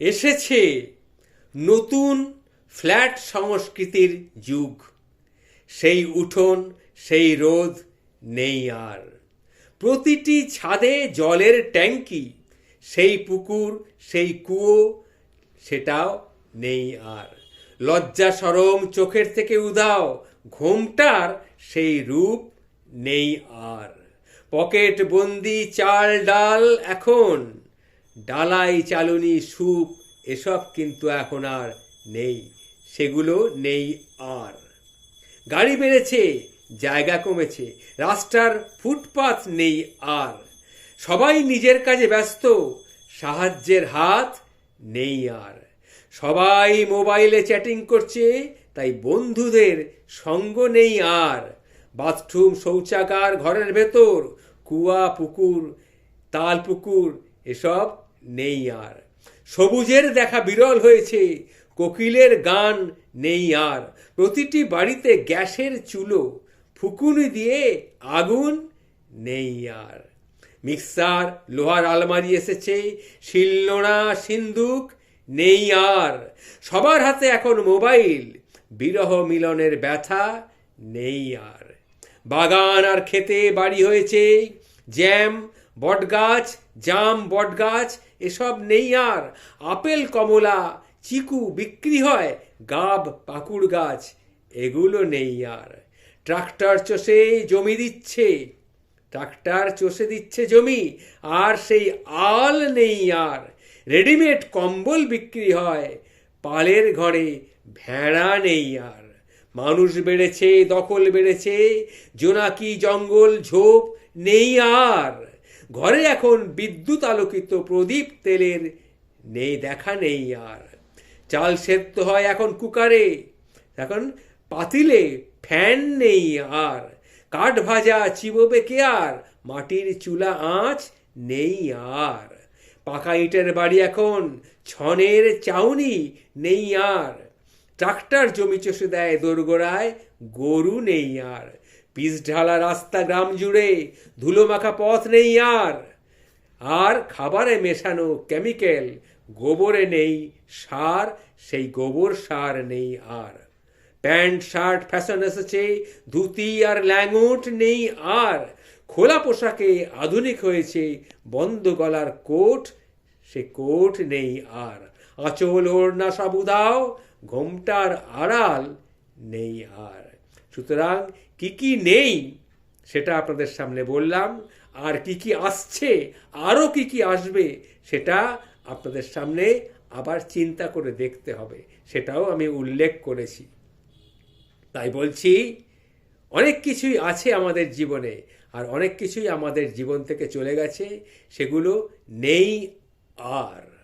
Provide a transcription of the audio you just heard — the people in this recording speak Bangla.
এসেছে নতুন ফ্ল্যাট সংস্কৃতির যুগ। সেই উঠোন, সেই রোদ নেই আর। প্রতিটি ছাদে জলের ট্যাঙ্কি, সেই পুকুর, সেই কুয়ো, সেটাও নেই আর। লজ্জা সরম চোখের থেকে উদাও ঘোমটার সেই রূপ নেই আর। পকেট বন্দি চাল ডাল এখন ডালাই চালুনি স্যুপ এসব কিন্তু এখন আর নেই, সেগুলো নেই আর। গাড়ি বেড়েছে, জায়গা কমেছে, রাস্তার ফুটপাথ নেই আর। সবাই নিজের কাজে ব্যস্ত, সাহায্যের হাত নেই আর। সবাই মোবাইলে চ্যাটিং করছে, তাই বন্ধুদের সঙ্গ নেই আর। বাথরুম শৌচাগার ঘরের ভেতর, কুয়া পুকুর, তাল পুকুর, এসব নেই আর। সবুজের দেখা বিরল হয়েছে, কোকিলের গান নেই আর। প্রতিটি বাড়িতে গ্যাসের চুলো, ফুকুনি দিয়ে আগুন নেই আর। মিক্সার, লোহার আলমারি এসেছে, শিলনোড়া সিন্দুক নেই আর। সবার হাতে এখন মোবাইল, বিরহ মিলনের ব্যথা নেই আর। বাগান আর খেতে বাড়ি হয়েছে, জ্যাম, বটগাছ, জাম, বটগাছ এসব নেই আর। আপেল, কমলা, চিকু বিক্রি হয়, গাব পাকুড় গাছ, এগুলো নেই আর। ট্রাক্টর চষে জমি দিচ্ছে, ট্রাক্টর চষে দিচ্ছে জমি, আর সেই আল নেই আর। রেডিমেড কম্বল বিক্রি হয়, পালের ঘরে ভেড়া নেই আর। মানুষ বেড়েছে, দখল বেড়েছে, জোনাকি, জঙ্গল, ঝোপ নেই আর। ঘরে এখন বিদ্যুৎ আলোকিত প্রদীপ তেলের নেই, দেখা নেই আর। চাল সেদ্ধ হয় এখন কুকারে, এখন পাতিলে ফ্যান নেই আর। কাঠ ভাজা চিবোবে কে আর? মাটির চুলা আঁচ নেই আর। পাকা ইটের বাড়ি এখন ছনের চাউনি নেই আর। ট্রাক্টর জমি চষে দেয় দোরগোড়ায়, গরু নেই আর। পিস ঢালা রাস্তা গ্রাম জুড়ে ধুলো মাখা পথ নেই আর। আর খাবারে মেশানো কেমিক্যাল, গোবরে নেই সার, সেই গোবর সার নেই আর। প্যান্ট, শার্ট, ফ্যাশন এসেছে, ধুতি আর ল্যাঙ্গুট নেই আর। খোলা পোশাকে আধুনিক হয়েছে, বন্ধ গলার কোট, সে কোট নেই আর। আঁচল, ওড়না সব উদাও ঘোমটার আড়াল নেই আর। সুতরাং কি কি নেই সেটা আপনাদের সামনে বললাম, আর কি কি আসছে আরও কি কি আসবে সেটা আপনাদের সামনে আবার চিন্তা করে দেখতে হবে, সেটাও আমি উল্লেখ করেছি। তাই বলছি, অনেক কিছুই আছে আমাদের জীবনে, আর অনেক কিছুই আমাদের জীবন থেকে চলে গেছে, সেগুলো নেই আর।